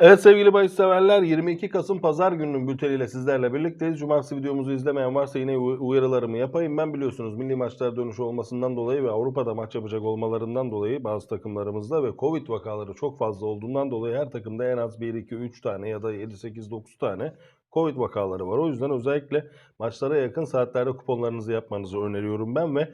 Evet sevgili bahis severler 22 Kasım Pazar gününün bülteniyle sizlerle birlikteyiz. Cumartesi videomuzu izlemeyen varsa yine uy- uyarılarımı yapayım. Ben biliyorsunuz milli maçlar dönüşü olmasından dolayı ve Avrupa'da maç yapacak olmalarından dolayı bazı takımlarımızda ve Covid vakaları çok fazla olduğundan dolayı her takımda en az 1, 2, 3 tane ya da 7, 8, 9 tane Covid vakaları var. O yüzden özellikle maçlara yakın saatlerde kuponlarınızı yapmanızı öneriyorum ben ve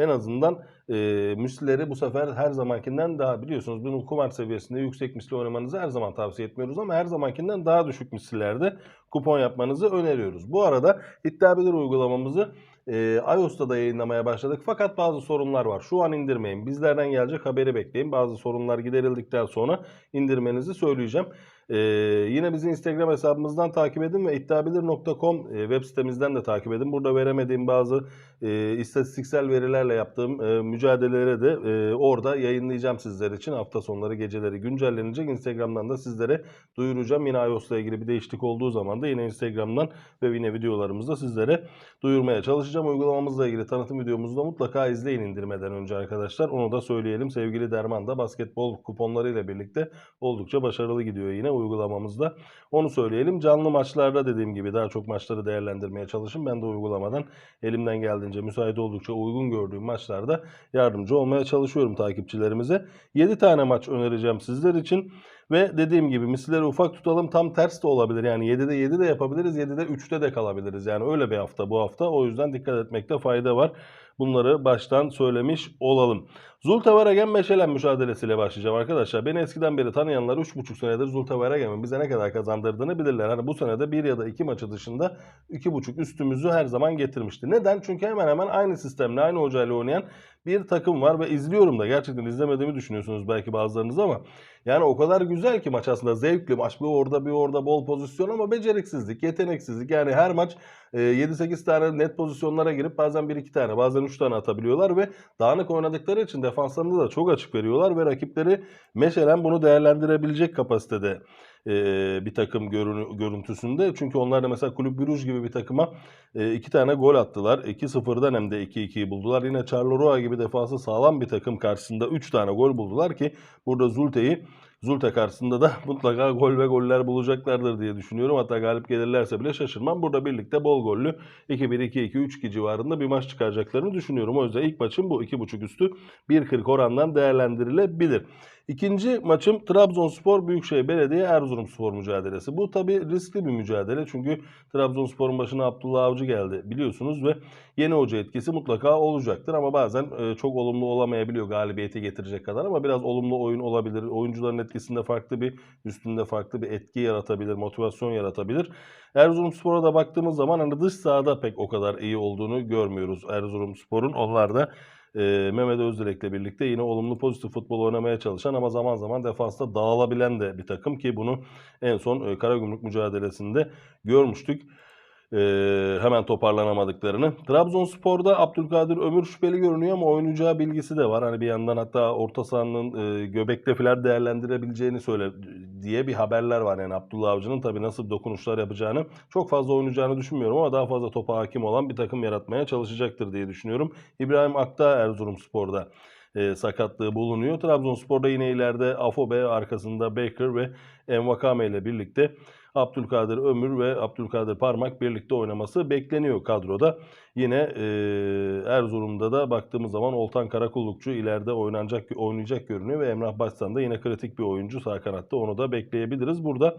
en azından e, müslileri bu sefer her zamankinden daha biliyorsunuz bunu kumar seviyesinde yüksek misli oynamanızı her zaman tavsiye etmiyoruz ama her zamankinden daha düşük mislilerde kupon yapmanızı öneriyoruz. Bu arada iddia bilir uygulamamızı e, iOS'ta da yayınlamaya başladık fakat bazı sorunlar var. Şu an indirmeyin. Bizlerden gelecek haberi bekleyin. Bazı sorunlar giderildikten sonra indirmenizi söyleyeceğim. Ee, yine bizi Instagram hesabımızdan takip edin ve iddiabilir.com e, web sitemizden de takip edin. Burada veremediğim bazı e, istatistiksel verilerle yaptığım e, mücadeleleri de e, orada yayınlayacağım sizler için. Hafta sonları geceleri güncellenecek. Instagram'dan da sizlere duyuracağım. Yine iOS'la ilgili bir değişiklik olduğu zaman da yine Instagram'dan ve yine videolarımızda sizlere duyurmaya çalışacağım. Uygulamamızla ilgili tanıtım videomuzu da mutlaka izleyin indirmeden önce arkadaşlar. Onu da söyleyelim. Sevgili Derman da basketbol kuponlarıyla birlikte oldukça başarılı gidiyor yine uygulamamızda. Onu söyleyelim. Canlı maçlarda dediğim gibi daha çok maçları değerlendirmeye çalışın. Ben de uygulamadan elimden geldiğince müsait oldukça uygun gördüğüm maçlarda yardımcı olmaya çalışıyorum takipçilerimize. 7 tane maç önereceğim sizler için. Ve dediğim gibi misilleri ufak tutalım tam ters de olabilir. Yani 7'de 7 de yapabiliriz 7'de 3'te de kalabiliriz. Yani öyle bir hafta bu hafta. O yüzden dikkat etmekte fayda var. Bunları baştan söylemiş olalım. Zulte Varegem Meşelen mücadelesiyle başlayacağım arkadaşlar. Beni eskiden beri tanıyanlar 3,5 senedir Zulte Varegem'in bize ne kadar kazandırdığını bilirler. Hani bu senede bir ya da iki maçı dışında 2,5 üstümüzü her zaman getirmişti. Neden? Çünkü hemen hemen aynı sistemle aynı hocayla oynayan bir takım var ve izliyorum da. Gerçekten izlemediğimi düşünüyorsunuz belki bazılarınız ama yani o kadar güzel ki maç aslında zevkli maç. Bir orada bir orada bol pozisyon ama beceriksizlik, yeteneksizlik. Yani her maç e, 7-8 tane net pozisyonlara girip bazen 1-2 tane bazen 3 tane atabiliyorlar ve dağınık oynadıkları için defanslarında da çok açık veriyorlar ve rakipleri meşalen bunu değerlendirebilecek kapasitede e, bir takım görünü, görüntüsünde. Çünkü onlar da mesela Kulüp Brugge gibi bir takıma e, iki tane gol attılar. 2-0'dan hem de 2-2'yi buldular. Yine Charleroi gibi defansı sağlam bir takım karşısında 3 tane gol buldular ki burada Zulte'yi Zulte karşısında da mutlaka gol ve goller bulacaklardır diye düşünüyorum. Hatta galip gelirlerse bile şaşırmam. Burada birlikte bol gollü 2-1, 2-2, 3-2 civarında bir maç çıkaracaklarını düşünüyorum. O yüzden ilk maçım bu 2.5 üstü 1.40 orandan değerlendirilebilir. İkinci maçım Trabzonspor Büyükşehir Belediye Erzurumspor mücadelesi. Bu tabi riskli bir mücadele çünkü Trabzonspor'un başına Abdullah Avcı geldi biliyorsunuz ve yeni hoca etkisi mutlaka olacaktır ama bazen e, çok olumlu olamayabiliyor galibiyeti getirecek kadar ama biraz olumlu oyun olabilir. Oyuncuların etkisinde farklı bir üstünde farklı bir etki yaratabilir, motivasyon yaratabilir. Erzurumspor'a da baktığımız zaman hani dış sahada pek o kadar iyi olduğunu görmüyoruz Erzurumspor'un. Onlar da e, Mehmet Özdilek'le birlikte yine olumlu pozitif futbol oynamaya çalışan ama zaman zaman defansta dağılabilen de bir takım ki bunu en son e, Karagümrük mücadelesinde görmüştük. E, hemen toparlanamadıklarını. Trabzonspor'da Abdülkadir Ömür şüpheli görünüyor ama oynayacağı bilgisi de var. Hani bir yandan hatta orta sahanın e, göbekte falan değerlendirebileceğini söyle diye bir haberler var. Yani Abdullah Avcı'nın tabii nasıl dokunuşlar yapacağını çok fazla oynayacağını düşünmüyorum ama daha fazla topa hakim olan bir takım yaratmaya çalışacaktır diye düşünüyorum. İbrahim Akta Erzurumspor'da e, sakatlığı bulunuyor. Trabzonspor'da yine ileride Afobe arkasında Baker ve Envakame ile birlikte Abdülkadir Ömür ve Abdülkadir Parmak birlikte oynaması bekleniyor kadroda. Yine e, Erzurum'da da baktığımız zaman Oltan Karakullukçu ileride oynanacak oynayacak görünüyor ve Emrah Başsan da yine kritik bir oyuncu sağ kanatta onu da bekleyebiliriz. Burada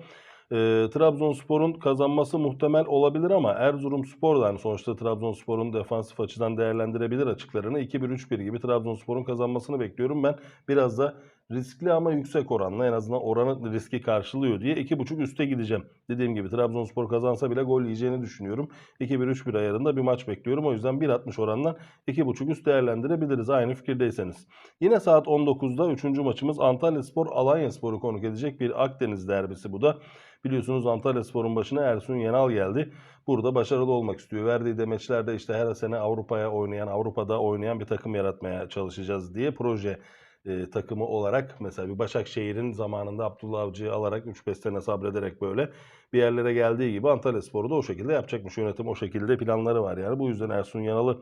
e, Trabzonspor'un kazanması muhtemel olabilir ama Erzurumspor'dan sonuçta Trabzonspor'un defansif açıdan değerlendirebilir açıklarını 2-1-3-1 gibi Trabzonspor'un kazanmasını bekliyorum. Ben biraz da riskli ama yüksek oranla en azından oranı riski karşılıyor diye 2.5 üste gideceğim. Dediğim gibi Trabzonspor kazansa bile gol yiyeceğini düşünüyorum. 2-1-3-1 ayarında bir maç bekliyorum. O yüzden 1.60 orandan 2.5 üst değerlendirebiliriz aynı fikirdeyseniz. Yine saat 19'da 3. maçımız Antalyaspor Alanyaspor'u konuk edecek bir Akdeniz derbisi bu da. Biliyorsunuz Antalyaspor'un başına Ersun Yenal geldi. Burada başarılı olmak istiyor. Verdiği demeçlerde işte her sene Avrupa'ya oynayan, Avrupa'da oynayan bir takım yaratmaya çalışacağız diye proje e, takımı olarak mesela bir Başakşehir'in zamanında Abdullah Avcı'yı alarak 3-5 sene sabrederek böyle bir yerlere geldiği gibi Antalya Spor'u da o şekilde yapacakmış. Yönetim o şekilde planları var yani. Bu yüzden Ersun Yanal'ı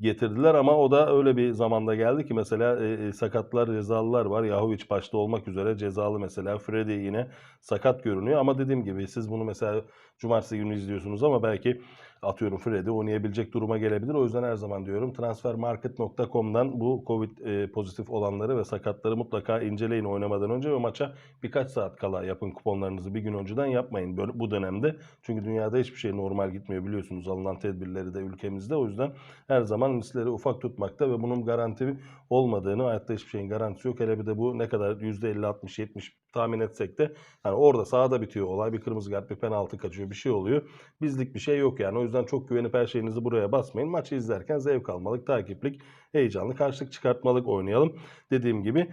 getirdiler ama o da öyle bir zamanda geldi ki mesela e, e, sakatlar, cezalılar var. Yahovic başta olmak üzere cezalı mesela. Freddy yine sakat görünüyor ama dediğim gibi siz bunu mesela cumartesi günü izliyorsunuz ama belki atıyorum Freddy oynayabilecek duruma gelebilir. O yüzden her zaman diyorum transfermarket.com'dan bu Covid e, pozitif olanları ve sakatları mutlaka inceleyin oynamadan önce ve maça birkaç saat kala yapın kuponlarınızı bir gün önceden yapmayın böyle, bu dönemde. Çünkü dünyada hiçbir şey normal gitmiyor biliyorsunuz alınan tedbirleri de ülkemizde. O yüzden her zaman riskleri ufak tutmakta ve bunun garanti olmadığını hayatta hiçbir şeyin garantisi yok. Hele bir de bu ne kadar %50, 60, 70 tahmin etsek de hani orada sahada bitiyor olay. Bir kırmızı kart, bir penaltı kaçıyor, bir şey oluyor. Bizlik bir şey yok yani. O çok güvenip her şeyinizi buraya basmayın. Maçı izlerken zevk almalık, takiplik, heyecanlı, karşılık çıkartmalık oynayalım. Dediğim gibi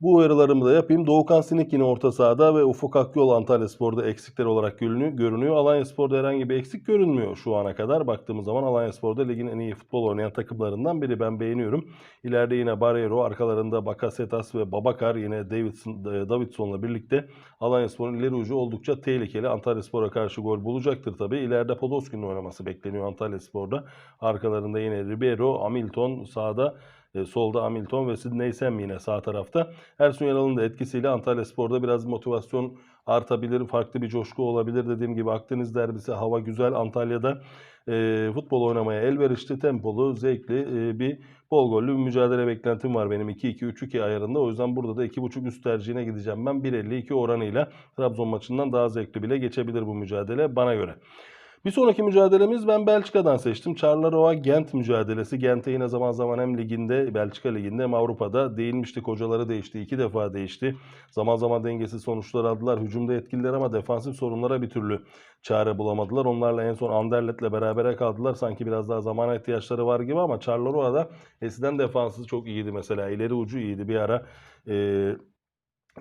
bu uyarılarımı da yapayım. Doğukan Sinik yine orta sahada ve Ufuk Akyol Antalya Spor'da eksikler olarak görünüyor. Alanya Spor'da herhangi bir eksik görünmüyor şu ana kadar. Baktığımız zaman Alanya Spor'da ligin en iyi futbol oynayan takımlarından biri. Ben beğeniyorum. İleride yine Barreiro, arkalarında Bakasetas ve Babakar yine Davidson, Davidson'la birlikte Alanya Spor'un ileri ucu oldukça tehlikeli. Antalya Spor'a karşı gol bulacaktır tabii. İleride Podolski'nin oynaması bekleniyor Antalya Spor'da. Arkalarında yine Ribeiro, Hamilton sağda e, solda Hamilton ve Sidney Sam yine sağ tarafta. Ersun Yanal'ın da etkisiyle Antalya Spor'da biraz motivasyon artabilir. Farklı bir coşku olabilir. Dediğim gibi Akdeniz derbisi hava güzel. Antalya'da e, futbol oynamaya elverişli, tempolu, zevkli e, bir bol gollü bir mücadele beklentim var benim 2-2-3-2 ayarında. O yüzden burada da 2.5 üst tercihine gideceğim ben. 1.52 oranıyla Trabzon maçından daha zevkli bile geçebilir bu mücadele bana göre. Bir sonraki mücadelemiz ben Belçika'dan seçtim. Charleroi Gent mücadelesi. Gent'e yine zaman zaman hem liginde, Belçika liginde hem Avrupa'da değinmiştik. Hocaları değişti. iki defa değişti. Zaman zaman dengesiz sonuçlar aldılar. Hücumda etkililer ama defansif sorunlara bir türlü çare bulamadılar. Onlarla en son Anderlet'le berabere kaldılar. Sanki biraz daha zamana ihtiyaçları var gibi ama Charleroi eskiden defansı çok iyiydi mesela. İleri ucu iyiydi bir ara. Ee,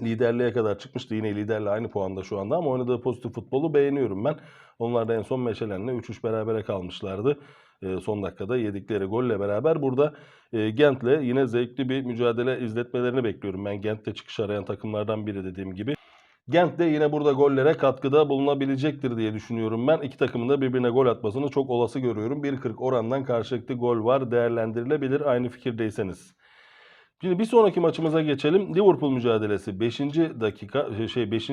liderliğe kadar çıkmıştı. Yine liderle aynı puanda şu anda ama oynadığı pozitif futbolu beğeniyorum ben. Onlar da en son Meşelen'le 3-3 berabere kalmışlardı. E, son dakikada yedikleri golle beraber burada e, Gent'le yine zevkli bir mücadele izletmelerini bekliyorum. Ben Gent'te çıkış arayan takımlardan biri dediğim gibi. Gent de yine burada gollere katkıda bulunabilecektir diye düşünüyorum ben. İki takımın da birbirine gol atmasını çok olası görüyorum. 1.40 orandan karşılıklı gol var değerlendirilebilir aynı fikirdeyseniz. Şimdi bir sonraki maçımıza geçelim. Liverpool mücadelesi. 5. dakika şey 5.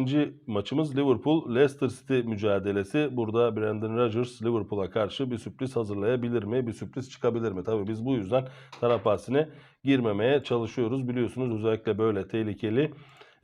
maçımız Liverpool Leicester City mücadelesi. Burada Brandon Rodgers Liverpool'a karşı bir sürpriz hazırlayabilir mi? Bir sürpriz çıkabilir mi? Tabii biz bu yüzden taraf bahsine girmemeye çalışıyoruz. Biliyorsunuz özellikle böyle tehlikeli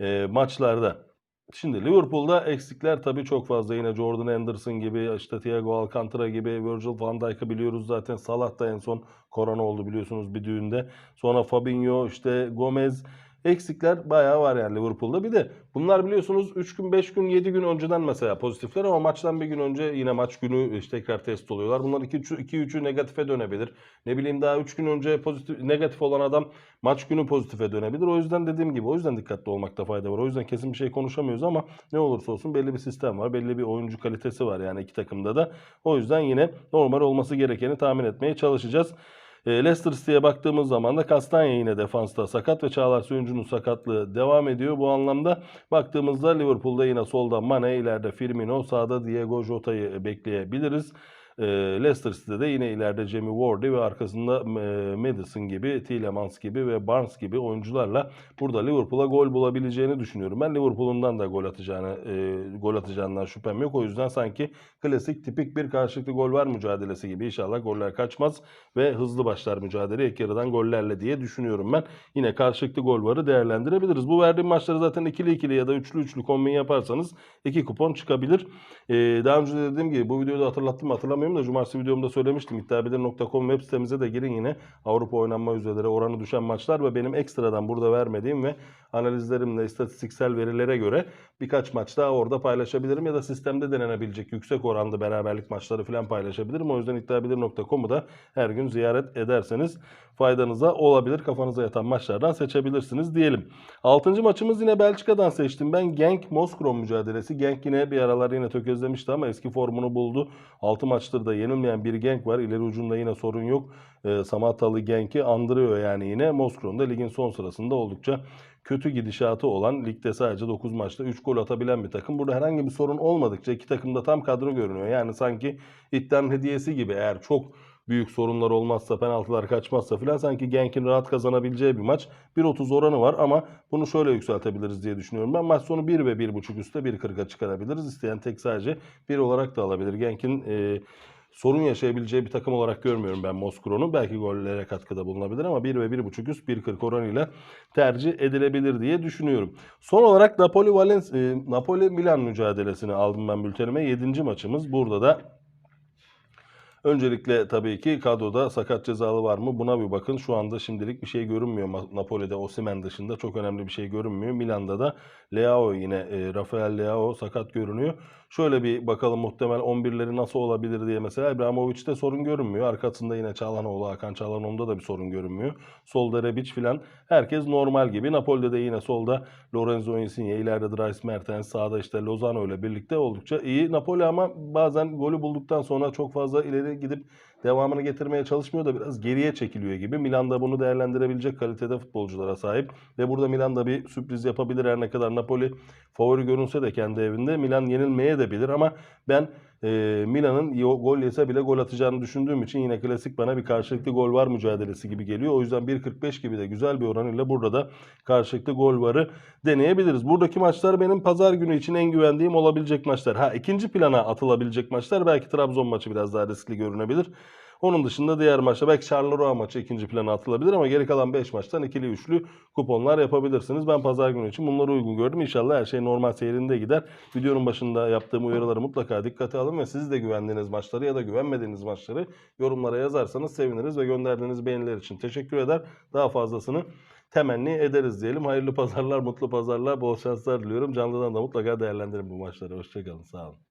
e, maçlarda. Şimdi Liverpool'da eksikler tabii çok fazla. Yine Jordan Henderson gibi, işte Thiago Alcantara gibi, Virgil van Dijk'ı biliyoruz zaten. Salah da en son korona oldu biliyorsunuz bir düğünde. Sonra Fabinho, işte Gomez eksikler bayağı var yani Liverpool'da. Bir de bunlar biliyorsunuz 3 gün, 5 gün, 7 gün önceden mesela pozitifler ama maçtan bir gün önce yine maç günü işte tekrar test oluyorlar. Bunlar 2-3'ü negatife dönebilir. Ne bileyim daha 3 gün önce pozitif negatif olan adam maç günü pozitife dönebilir. O yüzden dediğim gibi o yüzden dikkatli olmakta fayda var. O yüzden kesin bir şey konuşamıyoruz ama ne olursa olsun belli bir sistem var. Belli bir oyuncu kalitesi var yani iki takımda da. O yüzden yine normal olması gerekeni tahmin etmeye çalışacağız. E, Leicester City'ye baktığımız zaman da Kastanya yine defansta sakat ve Çağlar Söyüncü'nün sakatlığı devam ediyor. Bu anlamda baktığımızda Liverpool'da yine solda Mane, ileride Firmino, sağda Diego Jota'yı bekleyebiliriz. E, Leicester City'de de yine ileride Jamie Wardy ve arkasında e, Madison gibi, Tielemans gibi ve Barnes gibi oyuncularla burada Liverpool'a gol bulabileceğini düşünüyorum. Ben Liverpool'undan da gol atacağını e, gol atacağından şüphem yok. O yüzden sanki klasik tipik bir karşılıklı gol var mücadelesi gibi inşallah goller kaçmaz ve hızlı başlar mücadele ilk yarıdan gollerle diye düşünüyorum ben. Yine karşılıklı gol varı değerlendirebiliriz. Bu verdiğim maçları zaten ikili ikili ya da üçlü üçlü kombin yaparsanız iki kupon çıkabilir. Ee, daha önce de dediğim gibi bu videoda hatırlattım mı hatırlamıyorum da cumartesi videomda söylemiştim. İddiabilir.com web sitemize de girin yine. Avrupa oynanma üzere oranı düşen maçlar ve benim ekstradan burada vermediğim ve analizlerimle istatistiksel verilere göre birkaç maç daha orada paylaşabilirim ya da sistemde denenebilecek yüksek oranlı beraberlik maçları falan paylaşabilirim. O yüzden iddiabilir.com'u da her gün ziyaret ederseniz faydanıza olabilir. Kafanıza yatan maçlardan seçebilirsiniz diyelim. Altıncı maçımız yine Belçika'dan seçtim. Ben Genk Moskrom mücadelesi. Genk yine bir aralar yine tökezlemişti ama eski formunu buldu. 6 maçtır Twitter'da yenilmeyen bir Genk var. İleri ucunda yine sorun yok. E, Samathalı Genk'i andırıyor yani yine. Moskron da ligin son sırasında oldukça kötü gidişatı olan ligde sadece 9 maçta 3 gol atabilen bir takım. Burada herhangi bir sorun olmadıkça iki takım da tam kadro görünüyor. Yani sanki iddianın hediyesi gibi eğer çok büyük sorunlar olmazsa, penaltılar kaçmazsa filan sanki Genk'in rahat kazanabileceği bir maç. 1.30 oranı var ama bunu şöyle yükseltebiliriz diye düşünüyorum. Ben maç sonu 1 ve 1.5 üstte 1.40'a çıkarabiliriz. İsteyen tek sadece 1 olarak da alabilir. Genk'in e, sorun yaşayabileceği bir takım olarak görmüyorum ben Moskron'u. Belki gollere katkıda bulunabilir ama 1 ve 1.5 üst 1.40 oranıyla tercih edilebilir diye düşünüyorum. Son olarak Napoli Valens e, Napoli Milan mücadelesini aldım ben bültenime. 7. maçımız. Burada da Öncelikle tabii ki kadroda sakat cezalı var mı? Buna bir bakın. Şu anda şimdilik bir şey görünmüyor. Napoli'de Osimhen dışında çok önemli bir şey görünmüyor. Milan'da da Leao yine e, Rafael Leao sakat görünüyor. Şöyle bir bakalım muhtemel 11'leri nasıl olabilir diye mesela İbrahimovic'te sorun görünmüyor. Arkasında yine Çağlanoğlu, Hakan Çağlanoğlu'nda da bir sorun görünmüyor. Solda Rebic filan herkes normal gibi. Napoli'de de yine solda Lorenzo Insigne, ileride Dries Mertens, sağda işte Lozano ile birlikte oldukça iyi. Napoli ama bazen golü bulduktan sonra çok fazla ileri gidip devamını getirmeye çalışmıyor da biraz geriye çekiliyor gibi. Milan da bunu değerlendirebilecek kalitede futbolculara sahip. Ve burada Milan da bir sürpriz yapabilir her ne kadar Napoli favori görünse de kendi evinde. Milan yenilmeye de bilir ama ben e, Milan'ın gol yese bile gol atacağını düşündüğüm için yine klasik bana bir karşılıklı gol var mücadelesi gibi geliyor. O yüzden 1.45 gibi de güzel bir oranıyla burada da karşılıklı gol varı deneyebiliriz. Buradaki maçlar benim pazar günü için en güvendiğim olabilecek maçlar. Ha ikinci plana atılabilecek maçlar belki Trabzon maçı biraz daha riskli görünebilir. Onun dışında diğer maçta belki Charleroi maçı ikinci plana atılabilir ama geri kalan 5 maçtan ikili üçlü kuponlar yapabilirsiniz. Ben pazar günü için bunları uygun gördüm. İnşallah her şey normal seyrinde gider. Videonun başında yaptığım uyarıları mutlaka dikkate alın ve siz de güvendiğiniz maçları ya da güvenmediğiniz maçları yorumlara yazarsanız seviniriz ve gönderdiğiniz beğeniler için teşekkür eder. Daha fazlasını temenni ederiz diyelim. Hayırlı pazarlar, mutlu pazarlar, bol şanslar diliyorum. Canlıdan da mutlaka değerlendirin bu maçları. Hoşçakalın, sağ olun.